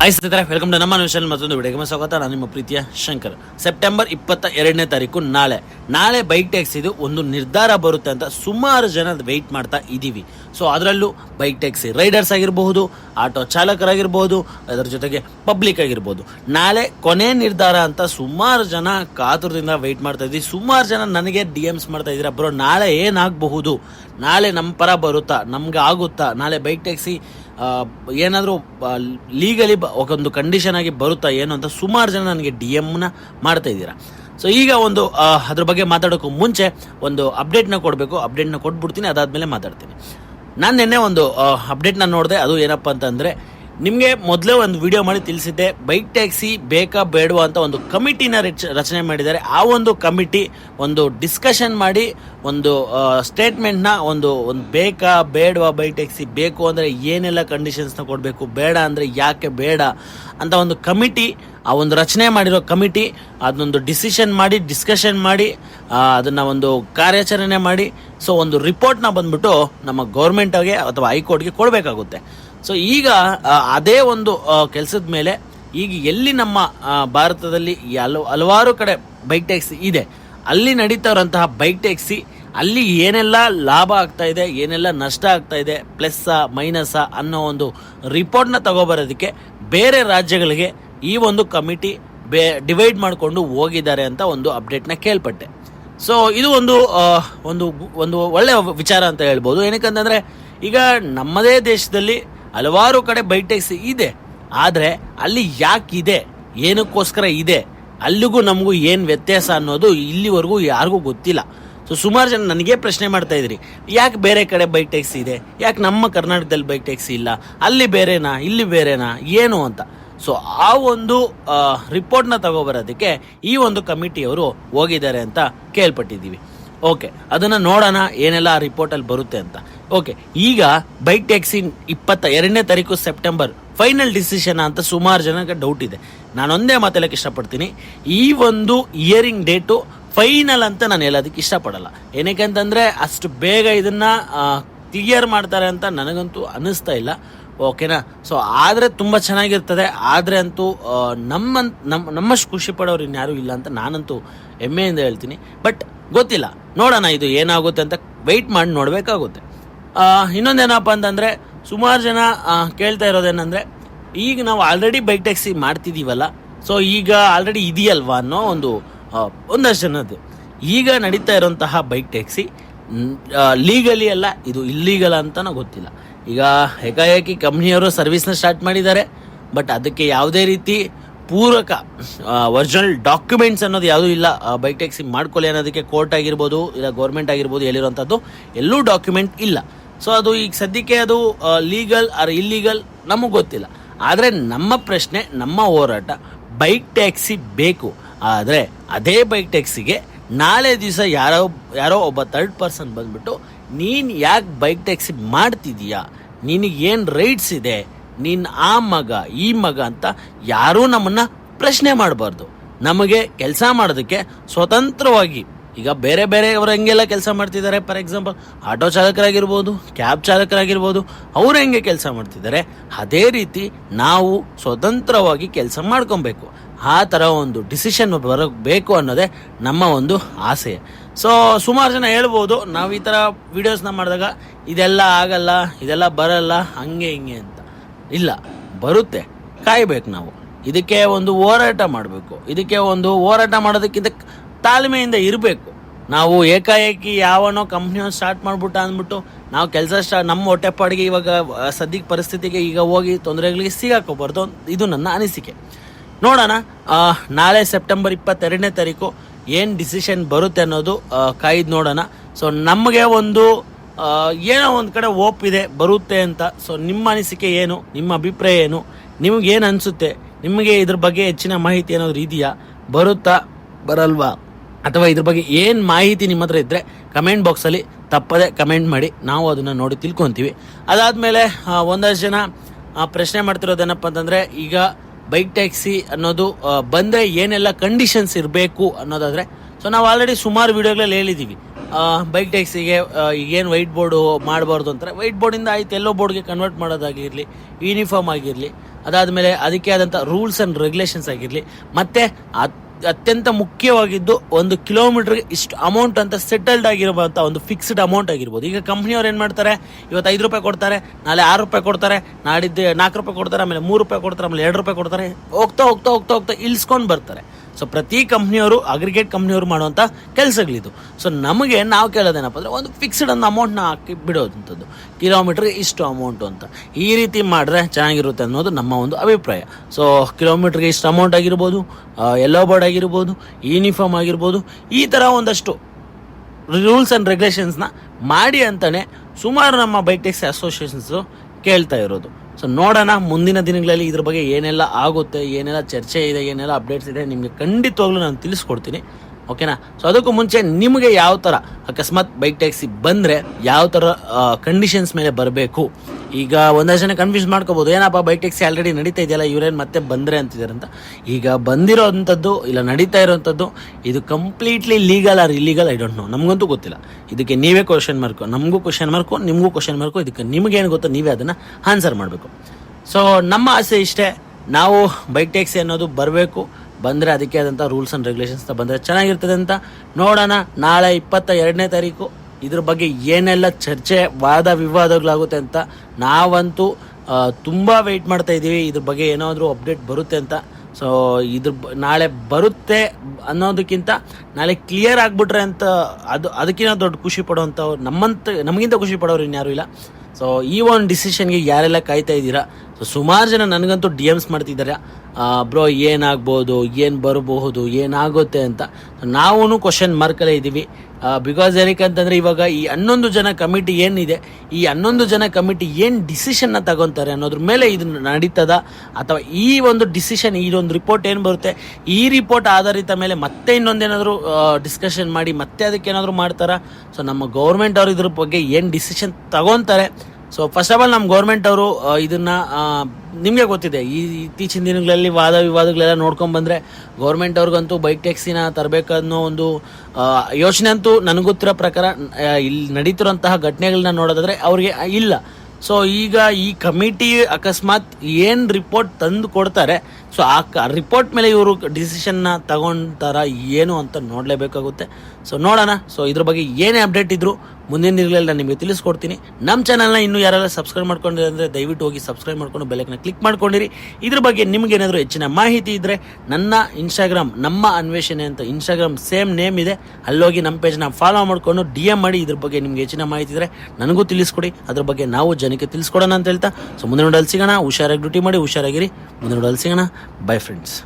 Hi ಸ್ನೇಹಿತರೆ welcome to ನಮ್ಮ ನ್ಯೂಷನ್ ಮತ್ತೊಂದು ವಿಡಿಯೋಗೆ ಸ್ವಾಗತ. ನಾನು ನಿಮ್ಮ ಪ್ರೀತಿಯ ಶಂಕರ್. ಸೆಪ್ಟೆಂಬರ್ ಇಪ್ಪತ್ತ ಎರಡನೇ ತಾರೀಕು ನಾಳೆ. ನಾಳೆ ಬೈಕ್ ಟ್ಯಾಕ್ಸಿದು ಒಂದು ನಿರ್ಧಾರ ಬರುತ್ತೆ ಅಂತ ಸುಮಾರು ಜನ ವೆಯ್ಟ್ ಮಾಡ್ತಾ ಇದ್ದೀವಿ. ಸೊ ಅದರಲ್ಲೂ ಬೈಕ್ ಟ್ಯಾಕ್ಸಿ ರೈಡರ್ಸ್ ಆಗಿರಬಹುದು ಆಟೋ ಚಾಲಕರಾಗಿರ್ಬೋದು, ಅದರ ಜೊತೆಗೆ ಪಬ್ಲಿಕ್ ಆಗಿರ್ಬೋದು. ನಾಳೆ ಕೊನೆ ನಿರ್ಧಾರ ಅಂತ ಸುಮಾರು ಜನ ಕಾತುರದಿಂದ ವೆಯ್ಟ್ ಮಾಡ್ತಾ ಇದ್ದೀವಿ. ಸುಮಾರು ಜನ ನನಗೆ ಡಿ ಎಮ್ಸ್ ಮಾಡ್ತಾ ಇದ್ದೀರಾ ಬ್ರೋ ನಾಳೆ ಏನಾಗಬಹುದು? ನಾಳೆ ನಮ್ಮ ಪರ ಬರುತ್ತಾ? ನಮ್ಗೆ ಆಗುತ್ತಾ? ನಾಳೆ ಬೈಕ್ ಟ್ಯಾಕ್ಸಿ ಏನಾದರೂ ಲೀಗಲಿ ಒಂದು ಕಂಡೀಷನ್ ಆಗಿ ಬರುತ್ತಾ ಏನು ಅಂತ ಸುಮಾರು ಜನ ನನಗೆ ಡಿ ಎಮ್ನ ಮಾಡ್ತಾ ಇದ್ದೀರಾ. ಸೊ ಈಗ ಒಂದು ಅದ್ರ ಬಗ್ಗೆ ಮಾತಾಡೋಕ್ಕೂ ಮುಂಚೆ ಒಂದು ಅಪ್ಡೇಟ್ನ ಕೊಡಬೇಕು. ಅಪ್ಡೇಟ್ನ ಕೊಟ್ಬಿಡ್ತೀನಿ, ಅದಾದಮೇಲೆ ಮಾತಾಡ್ತೀನಿ. ನಾನು ನಿನ್ನೆ ಒಂದು ಅಪ್ಡೇಟ್ನ ನೋಡಿದೆ, ಅದು ಏನಪ್ಪ ಅಂತಂದರೆ ನಿಮಗೆ ಮೊದಲೇ ಒಂದು ವಿಡಿಯೋ ಮಾಡಿ ತಿಳಿಸಿದ್ದೆ ಬೈಕ್ ಟ್ಯಾಕ್ಸಿ ಬೇಕಾ ಬೇಡವಾ ಅಂತ ಒಂದು ಕಮಿಟಿನ ರಚ- ರಚನೆ ಮಾಡಿದ್ದಾರೆ. ಆ ಒಂದು ಕಮಿಟಿ ಒಂದು ಡಿಸ್ಕಷನ್ ಮಾಡಿ, ಒಂದು ಸ್ಟೇಟ್ಮೆಂಟ್ನ ಒಂದು ಒಂದು ಬೇಕಾ ಬೇಡವಾ ಬೈಕ್ ಟ್ಯಾಕ್ಸಿ ಬೇಕು ಅಂದರೆ ಏನೆಲ್ಲ ಕಂಡೀಷನ್ಸ್ನ ಕೊಡಬೇಕು, ಬೇಡ ಅಂದರೆ ಯಾಕೆ ಬೇಡ ಅಂತ ಒಂದು ಕಮಿಟಿ, ಆ ಒಂದು ರಚನೆ ಮಾಡಿರೋ ಕಮಿಟಿ, ಅದನ್ನೊಂದು ಡಿಸಿಷನ್ ಮಾಡಿ ಡಿಸ್ಕಷನ್ ಮಾಡಿ ಅದನ್ನು ಒಂದು ಕಾರ್ಯಾಚರಣೆ ಮಾಡಿ ಸೊ ಒಂದು ರಿಪೋರ್ಟ್ನ ಬಂದ್ಬಿಟ್ಟು ನಮ್ಮ ಗೌರ್ಮೆಂಟ್ಗೆ ಅಥವಾ ಹೈಕೋರ್ಟ್ಗೆ ಕೊಡಬೇಕಾಗುತ್ತೆ. ಸೊ ಈಗ ಅದೇ ಒಂದು ಕೆಲಸದ ಮೇಲೆ ಈಗ ಎಲ್ಲಿ ನಮ್ಮ ಭಾರತದಲ್ಲಿ ಹಲವಾರು ಕಡೆ ಬೈಕ್ ಟ್ಯಾಕ್ಸಿ ಇದೆ. ಅಲ್ಲಿ ನಡೀತಾ ಇರೋಂತಹ ಬೈಕ್ ಟ್ಯಾಕ್ಸಿ ಅಲ್ಲಿ ಏನೆಲ್ಲ ಲಾಭ ಆಗ್ತಾ ಇದೆ, ಏನೆಲ್ಲ ನಷ್ಟ ಆಗ್ತಾ ಇದೆ ಪ್ಲಸ್ಸಾ ಮೈನಸ್ ಅನ್ನೋ ಒಂದು ರಿಪೋರ್ಟ್ನ ತಗೋಬರೋದಕ್ಕೆ ಬೇರೆ ರಾಜ್ಯಗಳಿಗೆ ಈ ಒಂದು ಕಮಿಟಿ ಬೇ ಡಿವೈಡ್ ಮಾಡಿಕೊಂಡು ಹೋಗಿದ್ದಾರೆ ಅಂತ ಒಂದು ಅಪ್ಡೇಟ್ನ ಕೇಳ್ಪಟ್ಟೆ. ಸೊ ಇದು ಒಂದು ಒಂದು ಒಂದು ಒಳ್ಳೆಯ ವಿಚಾರ ಅಂತ ಹೇಳ್ಬೋದು. ಏನಕ್ಕಂತಂದರೆ, ಈಗ ನಮ್ಮದೇ ದೇಶದಲ್ಲಿ ಹಲವಾರು ಕಡೆ ಬೈಟೆಕ್ಸ್ ಇದೆ. ಆದರೆ ಅಲ್ಲಿ ಯಾಕಿದೆ ಏನಕ್ಕೋಸ್ಕರ ಇದೆ? ಅಲ್ಲಿಗೂ ನಮಗೂ ಏನು ವ್ಯತ್ಯಾಸ ಅನ್ನೋದು ಇಲ್ಲಿವರೆಗೂ ಯಾರಿಗೂ ಗೊತ್ತಿಲ್ಲ. ಸೊ ಸುಮಾರು ಜನ ನನಗೆ ಪ್ರಶ್ನೆ ಮಾಡ್ತಾ ಇದ್ರಿ. ಯಾಕೆ ಬೇರೆ ಕಡೆ ಬೈಕ್ ಟ್ಯಾಕ್ಸಿ ಇದೆ? ಯಾಕೆ ನಮ್ಮ ಕರ್ನಾಟಕದಲ್ಲಿ ಬೈಕ್ ಟ್ಯಾಕ್ಸಿ ಇಲ್ಲ? ಅಲ್ಲಿ ಬೇರೆನಾ? ಇಲ್ಲಿ ಬೇರೆನಾ? ಏನು ಅಂತ. ಸೊ ಆ ಒಂದು ರಿಪೋರ್ಟ್ನ ತಗೋಬರೋದಕ್ಕೆ ಈ ಒಂದು ಕಮಿಟಿಯವರು ಹೋಗಿದ್ದಾರೆ ಅಂತ ಕೇಳ್ಪಟ್ಟಿದ್ದೀವಿ. ಓಕೆ ಅದನ್ನು ನೋಡೋಣ ಏನೆಲ್ಲ ಆ ರಿಪೋರ್ಟಲ್ಲಿ ಬರುತ್ತೆ ಅಂತ. ಓಕೆ ಈಗ ಬೈಕ್ ಟ್ಯಾಕ್ಸಿ ಇಪ್ಪತ್ತ ಎರಡನೇ ತಾರೀಕು ಸೆಪ್ಟೆಂಬರ್ ಫೈನಲ್ ಡಿಸಿಷನ್ ಅಂತ ಸುಮಾರು ಜನಕ್ಕೆ ಡೌಟ್ ಇದೆ. ನಾನೊಂದೇ ಮಾತಾಡಕ್ಕೆ ಇಷ್ಟಪಡ್ತೀನಿ ಈ ಒಂದು ಇಯರಿಂಗ್ ಡೇಟು ಫೈನಲ್ ಅಂತ ನಾನು ಹೇಳೋದಕ್ಕೆ ಇಷ್ಟಪಡಲ್ಲ. ಏನಕ್ಕೆ ಅಂತಂದರೆ ಅಷ್ಟು ಬೇಗ ಇದನ್ನು ಕ್ಲಿಯರ್ ಮಾಡ್ತಾರೆ ಅಂತ ನನಗಂತೂ ಅನ್ನಿಸ್ತಾ ಇಲ್ಲ. ಓಕೆನಾ? ಸೊ ಆದರೆ ತುಂಬ ಚೆನ್ನಾಗಿರ್ತದೆ. ಆದರೆ ಅಂತೂ ಆ, ನಮ್ಮ ನಮ್ಮ ನಮ್ಮಷ್ಟು ಖುಷಿ ಪಡೋರು ಇನ್ಯಾರೂ ಇಲ್ಲ ಅಂತ ನಾನಂತೂ ಹೆಮ್ಮೆಯಿಂದ ಹೇಳ್ತೀನಿ. ಬಟ್ ಗೊತ್ತಿಲ್ಲ. ನೋಡೋಣ ಇದು ಏನಾಗುತ್ತೆ ಅಂತ ವೆಯ್ಟ್ ಮಾಡಿ ನೋಡಬೇಕಾಗುತ್ತೆ. ಇನ್ನೊಂದೇನಪ್ಪ ಅಂತಂದರೆ, ಸುಮಾರು ಜನ ಕೇಳ್ತಾ ಇರೋದೇನೆಂದರೆ, ಈಗ ನಾವು ಆಲ್ರೆಡಿ ಬೈಕ್ ಟ್ಯಾಕ್ಸಿ ಮಾಡ್ತಿದ್ದೀವಲ್ಲ ಸೊ ಈಗ ಆಲ್ರೆಡಿ ಇದೆಯಲ್ವಾ ಅನ್ನೋ ಒಂದು ಒಂದಷ್ಟು ಜನದ್ದು. ಈಗ ನಡೀತಾ ಇರೋಂತಹ ಬೈಕ್ ಟ್ಯಾಕ್ಸಿ ಲೀಗಲಿ ಅಲ್ಲ, ಇದು ಇಲ್ಲೀಗಲ್ ಅಂತನೂ ಗೊತ್ತಿಲ್ಲ. ಈಗ ಏಕಾಏಕಿ ಕಂಪ್ನಿಯವರು ಸರ್ವಿಸ್ನ ಸ್ಟಾರ್ಟ್ ಮಾಡಿದ್ದಾರೆ ಬಟ್ ಅದಕ್ಕೆ ಯಾವುದೇ ರೀತಿ ಪೂರಕ ಒರಿಜಿನಲ್ ಡಾಕ್ಯುಮೆಂಟ್ಸ್ ಅನ್ನೋದು ಯಾವುದೂ ಇಲ್ಲ. ಬೈಕ್ ಟ್ಯಾಕ್ಸಿ ಮಾಡ್ಕೊಳ್ಳಿ ಅನ್ನೋದಕ್ಕೆ ಕೋರ್ಟ್ ಆಗಿರ್ಬೋದು, ಇಲ್ಲ ಗೌರ್ಮೆಂಟ್ ಆಗಿರ್ಬೋದು ಹೇಳಿರುವಂಥದ್ದು ಎಲ್ಲೂ ಡಾಕ್ಯುಮೆಂಟ್ ಇಲ್ಲ. ಸೊ ಅದು ಈಗ ಸದ್ಯಕ್ಕೆ ಅದು ಲೀಗಲ್ ಆರ್ ಇಲ್ಲೀಗಲ್ ನಮಗೆ ಗೊತ್ತಿಲ್ಲ. ಆದರೆ ನಮ್ಮ ಪ್ರಶ್ನೆ, ನಮ್ಮ ಹೋರಾಟ ಬೈಕ್ ಟ್ಯಾಕ್ಸಿ ಬೇಕು. ಆದರೆ ಅದೇ ಬೈಕ್ ಟ್ಯಾಕ್ಸಿಗೆ ನಾಳೆ ದಿವಸ ಯಾರೋ ಯಾರೋ ಒಬ್ಬ ಥರ್ಡ್ ಪರ್ಸನ್ ಬಂದ್ಬಿಟ್ಟು, ನೀನು ಯಾಕೆ ಬೈಕ್ ಟ್ಯಾಕ್ಸಿ ಮಾಡ್ತಿದ್ದೀಯಾ ನಿನಗೇನು ರೈಟ್ಸ್ ಇದೆ? ನೀನು ಆ ಮಗ, ಈ ಮಗ ಅಂತ ಯಾರೂ ನಮ್ಮನ್ನ ಪ್ರಶ್ನೆ ಮಾಡಬಾರ್ದು. ನಮಗೆ ಕೆಲಸ ಮಾಡೋದಕ್ಕೆ ಸ್ವತಂತ್ರವಾಗಿ, ಈಗ ಬೇರೆ ಬೇರೆಯವರು ಹೆಂಗೆಲ್ಲ ಕೆಲಸ ಮಾಡ್ತಿದ್ದಾರೆ? ಫಾರ್ ಎಕ್ಸಾಂಪಲ್ ಆಟೋ ಚಾಲಕರಾಗಿರ್ಬೋದು, ಕ್ಯಾಬ್ ಚಾಲಕರಾಗಿರ್ಬೋದು, ಅವ್ರು ಹೆಂಗೆ ಕೆಲಸ ಮಾಡ್ತಿದ್ದಾರೆ? ಅದೇ ರೀತಿ ನಾವು ಸ್ವತಂತ್ರವಾಗಿ ಕೆಲಸ ಮಾಡ್ಕೊಬೇಕು. ಆ ಥರ ಒಂದು ಡಿಸಿಷನ್ ಬರಬೇಕು ಅನ್ನೋದೇ ನಮ್ಮ ಒಂದು ಆಸೆ. ಸೊ ಸುಮಾರು ಜನ ಹೇಳ್ಬೋದು, ನಾವು ಈ ಥರ ವೀಡಿಯೋಸ್ನ ಮಾಡಿದಾಗ ಇದೆಲ್ಲ ಆಗಲ್ಲ, ಇದೆಲ್ಲ ಬರಲ್ಲ, ಹಂಗೆ ಹಿಂಗೆ ಅಂತ. ಇಲ್ಲ, ಬರುತ್ತೆ. ಕಾಯ್ಬೇಕು ನಾವು. ಇದಕ್ಕೆ ಒಂದು ಹೋರಾಟ ಮಾಡಬೇಕು. ಇದಕ್ಕೆ ಒಂದು ಹೋರಾಟ ಮಾಡೋದಕ್ಕಿಂತ ತಾಳ್ಮೆಯಿಂದ ಇರಬೇಕು. ನಾವು ಏಕಾಏಕಿ ಯಾವನೋ ಕಂಪ್ನಿಯನ್ನು ಸ್ಟಾರ್ಟ್ ಮಾಡಿಬಿಟ್ಟ ಅಂದ್ಬಿಟ್ಟು ನಾವು ಕೆಲಸ ಸ್ಟಾ, ನಮ್ಮ ಹೊಟ್ಟೆಪಾಡಿಗೆ ಇವಾಗ ಸದ್ಯಕ್ಕೆ ಪರಿಸ್ಥಿತಿಗೆ ಈಗ ಹೋಗಿ ತೊಂದರೆಗಳಿಗೆ ಸಿಗಾಕೋಬಾರ್ದು ಇದು ನನ್ನ ಅನಿಸಿಕೆ. ನೋಡೋಣ ನಾಳೆ ಸೆಪ್ಟೆಂಬರ್ ಇಪ್ಪತ್ತೆರಡನೇ ತಾರೀಕು ಏನು ಡಿಸಿಷನ್ ಬರುತ್ತೆ ಅನ್ನೋದು ಕಾಯ್ದು ನೋಡೋಣ. ಸೊ ನಮಗೆ ಒಂದು ಏನೋ ಒಂದು ಕಡೆ ಓಪ್ ಇದೆ, ಬರುತ್ತೆ ಅಂತ. ಸೊ ನಿಮ್ಮ ಅನಿಸಿಕೆ ಏನು? ನಿಮ್ಮ ಅಭಿಪ್ರಾಯ ಏನು? ನಿಮಗೇನು ಅನಿಸುತ್ತೆ? ನಿಮಗೆ ಇದ್ರ ಬಗ್ಗೆ ಹೆಚ್ಚಿನ ಮಾಹಿತಿ ಏನಾದರೂ ಇದೆಯಾ? ಬರುತ್ತಾ? ಬರಲ್ವಾ? ಅಥವಾ ಇದ್ರ ಬಗ್ಗೆ ಏನು ಮಾಹಿತಿ ನಿಮ್ಮ ಹತ್ರ ಇದ್ದರೆ ಕಮೆಂಟ್ ಬಾಕ್ಸಲ್ಲಿ ತಪ್ಪದೆ ಕಮೆಂಟ್ ಮಾಡಿ. ನಾವು ಅದನ್ನು ನೋಡಿ ತಿಳ್ಕೊತೀವಿ. ಅದಾದಮೇಲೆ ಒಂದಷ್ಟು ಜನ ಪ್ರಶ್ನೆ ಮಾಡ್ತಿರೋದೇನಪ್ಪ ಅಂತಂದರೆ, ಈಗ ಬೈಕ್ ಟ್ಯಾಕ್ಸಿ ಅನ್ನೋದು ಬಂದ್ರೆ ಏನೆಲ್ಲ ಕಂಡೀಷನ್ಸ್ ಇರಬೇಕು ಅನ್ನೋದಾದರೆ ಸೊ ನಾವು ಆಲ್ರೆಡಿ ಸುಮಾರು ವಿಡಿಯೋಗಳಲ್ಲಿ ಹೇಳಿದ್ದೀವಿ ಬೈಕ್ ಟ್ಯಾಕ್ಸಿಗೆ ಏನು ವೈಟ್ ಬೋರ್ಡು ಮಾಡಬಾರ್ದು ಅಂತಾರೆ. ವೈಟ್ ಬೋರ್ಡಿಂದ ಆಯ್ತು, ಎಲ್ಲೋ ಬೋರ್ಡ್ಗೆ ಕನ್ವರ್ಟ್ ಮಾಡೋದಾಗಿರಲಿ ಯೂನಿಫಾರ್ಮ್ ಆಗಿರಲಿ, ಅದಾದಮೇಲೆ ಅದಕ್ಕೆ ಆದಂಥ ರೂಲ್ಸ್ ಆ್ಯಂಡ್ ರೆಗ್ಯುಲೇಷನ್ಸ್ ಆಗಿರಲಿ, ಮತ್ತು ಅತ್ಯಂತ ಮುಖ್ಯವಾಗಿದ್ದು ಒಂದು ಕಿಲೋಮೀಟರ್ಗೆ ಇಷ್ಟು ಅಮೌಂಟ್ ಅಂತ ಸೆಟಲ್ಡ್ ಆಗಿರುವಂಥ ಒಂದು ಫಿಕ್ಸ್ಡ್ ಅಮೌಂಟ್ ಆಗಿರ್ಬೋದು. ಈಗ ಕಂಪ್ನಿಯವ್ರು ಏನು ಮಾಡ್ತಾರೆ, ಇವತ್ತು ಐದು ರೂಪಾಯಿ ಕೊಡ್ತಾರೆ, ನಾಳೆ ಆರು ರೂಪಾಯಿ ಕೊಡ್ತಾರೆ, ನಾಡಿದ್ದು ನಾಲ್ಕು ರೂಪಾಯಿ ಕೊಡ್ತಾರೆ, ಆಮೇಲೆ ಮೂರು ರೂಪಾಯಿ ಕೊಡ್ತಾರೆ, ಆಮೇಲೆ ಎರಡು ರೂಪಾಯಿ ಕೊಡ್ತಾರೆ, ಹೋಗ್ತಾ ಹೋಗ್ತಾ ಹೋಗ್ತಾ ಹೋಗ್ತಾ ಇಳಿಸ್ಕೊಂಡು ಬರ್ತಾರೆ. ಸೊ ಪ್ರತಿ ಕಂಪ್ನಿಯವರು ಅಗ್ರಿಗೇಟ್ ಕಂಪ್ನಿಯವರು ಮಾಡುವಂಥ ಕೆಲಸಗಳಿದು. ಸೊ ನಮಗೆ ನಾವು ಕೇಳೋದೇನಪ್ಪ ಅಂದರೆ ಒಂದು ಫಿಕ್ಸ್ಡ್ ಒಂದು ಅಮೌಂಟ್ನ ಹಾಕಿ ಬಿಡೋದಂಥದ್ದು. ಕಿಲೋಮೀಟ್ರಿಗೆ ಇಷ್ಟು ಅಮೌಂಟು ಅಂತ. ಈ ರೀತಿ ಮಾಡಿದ್ರೆ ಚೆನ್ನಾಗಿರುತ್ತೆ ಅನ್ನೋದು ನಮ್ಮ ಒಂದು ಅಭಿಪ್ರಾಯ. ಸೊ ಕಿಲೋಮೀಟ್ರಿಗೆ ಇಷ್ಟು ಅಮೌಂಟ್ ಆಗಿರ್ಬೋದು ಎಲ್ಲೋ ಬೋರ್ಡ್ ಆಗಿರ್ಬೋದು ಯೂನಿಫಾರ್ಮ್ ಆಗಿರ್ಬೋದು, ಈ ಥರ ಒಂದಷ್ಟು ರೂಲ್ಸ್ ಆ್ಯಂಡ್ ರೆಗ್ಯುಲೇಷನ್ಸ್ನ ಮಾಡಿ ಅಂತಲೇ ಸುಮಾರು ನಮ್ಮ ಬೈಕ್ ಟ್ಯಾಕ್ಸಿ ಅಸೋಸಿಯೇಷನ್ಸು ಕೇಳ್ತಾ ಇರೋದು. ಸೊ ನೋಡೋಣ, ಮುಂದಿನ ದಿನಗಳಲ್ಲಿ ಇದ್ರ ಬಗ್ಗೆ ಏನೆಲ್ಲ ಆಗುತ್ತೆ, ಏನೆಲ್ಲ ಚರ್ಚೆ ಇದೆ, ಏನೆಲ್ಲ ಅಪ್ಡೇಟ್ಸ್ ಇದೆ, ನಿಮಗೆ ಖಂಡಿತವಾಗ್ಲೂ ನಾನು ತಿಳಿಸ್ಕೊಡ್ತೀನಿ. ಓಕೆನಾ? ಸೊ ಅದಕ್ಕೂ ಮುಂಚೆ ನಿಮಗೆ ಯಾವ ಥರ ಅಕಸ್ಮಾತ್ ಬೈಕ್ ಟ್ಯಾಕ್ಸಿ ಬಂದರೆ ಯಾವ ಥರ ಕಂಡೀಷನ್ಸ್ ಮೇಲೆ ಬರಬೇಕು? ಈಗ ಒಂದಷ್ಟು ಜನ ಕನ್ಫ್ಯೂಸ್ ಮಾಡ್ಕೋಬೋದು. ಏನಪ್ಪ ಬೈಕ್ ಟ್ಯಾಕ್ಸಿ ಆಲ್ರೆಡಿ ನಡೀತಾ ಇದೆಯಲ್ಲ, ಇವರೇನು ಮತ್ತೆ ಬಂದರೆ ಅಂತಿದ್ದಾರೆ ಅಂತ. ಈಗ ಬಂದಿರೋವಂಥದ್ದು ಇಲ್ಲ ನಡೀತಾ ಇರೋವಂಥದ್ದು ಇದು completely legal or illegal I don't know ನಮಗಂತೂ ಗೊತ್ತಿಲ್ಲ. ಇದಕ್ಕೆ ನೀವೇ ಕ್ವಶನ್ ಮಾರ್ಕು ನಮಗೂ ಕ್ವಶನ್ ಮಾರ್ಕು ನಿಮಗೂ ಕ್ವಶನ್ ಮಾರ್ಕು ಇದಕ್ಕೆ ನಿಮಗೇನು ಗೊತ್ತೋ ನೀವೇ ಅದನ್ನು ಆನ್ಸರ್ ಮಾಡಬೇಕು. ಸೊ ನಮ್ಮ ಆಸೆ ಇಷ್ಟೇ, ನಾವು ಬೈಕ್ ಟ್ಯಾಕ್ಸಿ ಅನ್ನೋದು ಬರಬೇಕು. ಬಂದರೆ ಅದಕ್ಕೆ ಆದಂಥ ರೂಲ್ಸ್ ಆ್ಯಂಡ್ ರೆಗ್ಯುಲೇಷನ್ಸ್ ಬಂದರೆ ಚೆನ್ನಾಗಿರ್ತದೆ ಅಂತ ನೋಡೋಣ. ನಾಳೆ ಇಪ್ಪತ್ತ ಎರಡನೇ ತಾರೀಕು. ಇದ್ರ ಬಗ್ಗೆ ಏನೆಲ್ಲ ಚರ್ಚೆ, ವಾದ ವಿವಾದಗಳಾಗುತ್ತೆ ಅಂತ ನಾವಂತೂ ತುಂಬ ವೆಯ್ಟ್ ಮಾಡ್ತಾ ಇದ್ದೀವಿ ಇದ್ರ ಬಗ್ಗೆ ಏನಾದರೂ ಅಪ್ಡೇಟ್ ಬರುತ್ತೆ ಅಂತ ಸೊ ಇದ್ರ ನಾಳೆ ಬರುತ್ತೆ ಅನ್ನೋದಕ್ಕಿಂತ ನಾಳೆ ಕ್ಲಿಯರ್ ಆಗಿಬಿಟ್ರೆ ಅಂತ ಅದು, ಅದಕ್ಕಿಂತ ದೊಡ್ಡ ಖುಷಿ ಪಡೋವಂಥವ್ರು ನಮ್ಮಂತ, ನಮಗಿಂತ ಖುಷಿ ಪಡೋರು ಇನ್ಯಾರು ಇಲ್ಲ. ಸೊ ಈ ಒಂದು ಡಿಸಿಷನ್ಗೆ ಯಾರೆಲ್ಲ ಕಾಯ್ತಾ ಇದ್ದೀರಾ? ಸೊ ಸುಮಾರು ಜನ ನನಗಂತೂ ಡಿ ಎಮ್ಸ್ ಮಾಡ್ತಿದ್ದಾರೆ. ಬ್ರೋ ಏನಾಗ್ಬೋದು, ಏನು ಬರಬಹುದು, ಏನಾಗುತ್ತೆ ಅಂತ. ನಾವು ಕ್ವಶನ್ ಮಾರ್ಕಲ್ಲೇ ಇದ್ದೀವಿ. ಬಿಕಾಸ್ ಏನಕ್ಕೆ ಅಂತಂದರೆ ಇವಾಗ ಈ ಹನ್ನೊಂದು ಜನ ಕಮಿಟಿ ಏನಿದೆ, ಈ ಹನ್ನೊಂದು ಜನ ಕಮಿಟಿ ಏನು ಡಿಸಿಷನ್ನ ತಗೊತಾರೆ ಅನ್ನೋದ್ರ ಮೇಲೆ ಇದು ನಡೀತದ? ಅಥವಾ ಈ ಒಂದು ಡಿಸಿಷನ್ ಈ ಒಂದು ರಿಪೋರ್ಟ್ ಏನು ಬರುತ್ತೆ? ಈ ರಿಪೋರ್ಟ್ ಆಧಾರಿತ ಮೇಲೆ ಮತ್ತೆ ಇನ್ನೊಂದೇನಾದರೂ ಡಿಸ್ಕಷನ್ ಮಾಡಿ ಮತ್ತೆ ಅದಕ್ಕೆ ಏನಾದರೂ ಮಾಡ್ತಾರಾ? ಸೊ ನಮ್ಮ ಗೌರ್ಮೆಂಟ್ ಅವರು ಇದ್ರ ಬಗ್ಗೆ ಏನು ಡಿಸಿಷನ್ ತಗೊತಾರೆ? ಸೊ ಫಸ್ಟ್ ಆಫ್ ಆಲ್ ನಮ್ಮ ಗೌರ್ಮೆಂಟ್ ಅವರು ಇದನ್ನ ನಿಮಗೆ ಗೊತ್ತಿದೆ. ಈ ಇತ್ತೀಚಿನ ದಿನಗಳಲ್ಲಿ ವಾದ ವಿವಾದಗಳೆಲ್ಲ ನೋಡ್ಕೊಂಡು ಬಂದ್ರೆ ಗೌರ್ಮೆಂಟ್ ಅವ್ರಿಗಂತೂ ಬೈಕ್ ಟ್ಯಾಕ್ಸಿನ ತರಬೇಕನ್ನೋ ಒಂದು ಯೋಚನೆ ಅಂತೂ ನನಗೊತ್ತಿರೋ ಪ್ರಕಾರ ಇಲ್ಲಿ ನಡೀತಿರೋಂತಹ ಘಟನೆಗಳನ್ನ ನೋಡೋದಾದ್ರೆ ಅವ್ರಿಗೆ ಇಲ್ಲ. ಸೊ ಈಗ ಈ ಕಮಿಟಿ ಅಕಸ್ಮಾತ್ ಏನು ರಿಪೋರ್ಟ್ ತಂದು ಕೊಡ್ತಾರೆ ಸೊ ಆ ರಿಪೋರ್ಟ್ ಮೇಲೆ ಇವರು ಡಿಸಿಷನ್ನ ತಗೊಂತಾರ ಏನು ಅಂತ ನೋಡಲೇಬೇಕಾಗುತ್ತೆ. ಸೊ ನೋಡೋಣ. ಸೊ ಇದ್ರ ಬಗ್ಗೆ ಏನೇ ಅಪ್ಡೇಟ್ ಇದ್ರು ಮುಂದಿನ ದಿನಗಳಲ್ಲಿ ನಾನು ನಿಮಗೆ ತಿಳಿಸ್ಕೊಡ್ತೀನಿ. ನಮ್ಮ ಚಾನಲ್ನ ಇನ್ನೂ ಯಾರೆಲ್ಲ ಸಬ್ಸ್ಕ್ರೈಬ್ ಮಾಡ್ಕೊಂಡಿರಿ ಅಂದರೆ ದಯವಿಟ್ಟು ಹೋಗಿ ಸಬ್ಸ್ಕ್ರೈಬ್ ಮಾಡ್ಕೊಂಡು ಬೆಲೆಕ್ನ ಕ್ಲಿಕ್ ಮಾಡ್ಕೊಂಡಿರಿ. ಇದ್ರ ಬಗ್ಗೆ ನಿಮ್ಗೆ ಏನಾದರೂ ಹೆಚ್ಚಿನ ಮಾಹಿತಿ ಇದ್ದರೆ ನನ್ನ ಇನ್ಸ್ಟಾಗ್ರಾಮ್ ನಮ್ಮ ಅನ್ವೇಷಣೆ ಅಂತ ಇನ್ಸ್ಟಾಗ್ರಾಮ್ ಸೇಮ್ ನೇಮ್ ಇದೆ. ಅಲ್ಲೋಗಿ ನಮ್ಮ ಪೇಜ್ನ ಫಾಲೋ ಮಾಡಿಕೊಂಡು ಡಿ ಎಂ ಮಾಡಿ ಇದ್ರ ಬಗ್ಗೆ ನಿಮ್ಗೆ ಹೆಚ್ಚಿನ ಮಾಹಿತಿ ಇದ್ದರೆ ನನಗೂ ತಿಳಿಸ್ಕೊಡಿ. ಅದ್ರ ಬಗ್ಗೆ ನಾವು ಜನಕ್ಕೆ ತಿಳಿಸ್ಕೊಡೋಣ ಅಂತ ಹೇಳ್ತಾ. ಸೊ ಮುಂದಿನ ನೋಡಲ್ಲಿ ಸಿಗೋಣ. ಹುಷಾರಾಗಿ ಡ್ಯೂಟಿ ಮಾಡಿ, ಹುಷಾರಾಗಿರಿ. ಮುಂದಿನ ನೋಡಲ್ಲಿ ಸಿಗೋಣ. By friends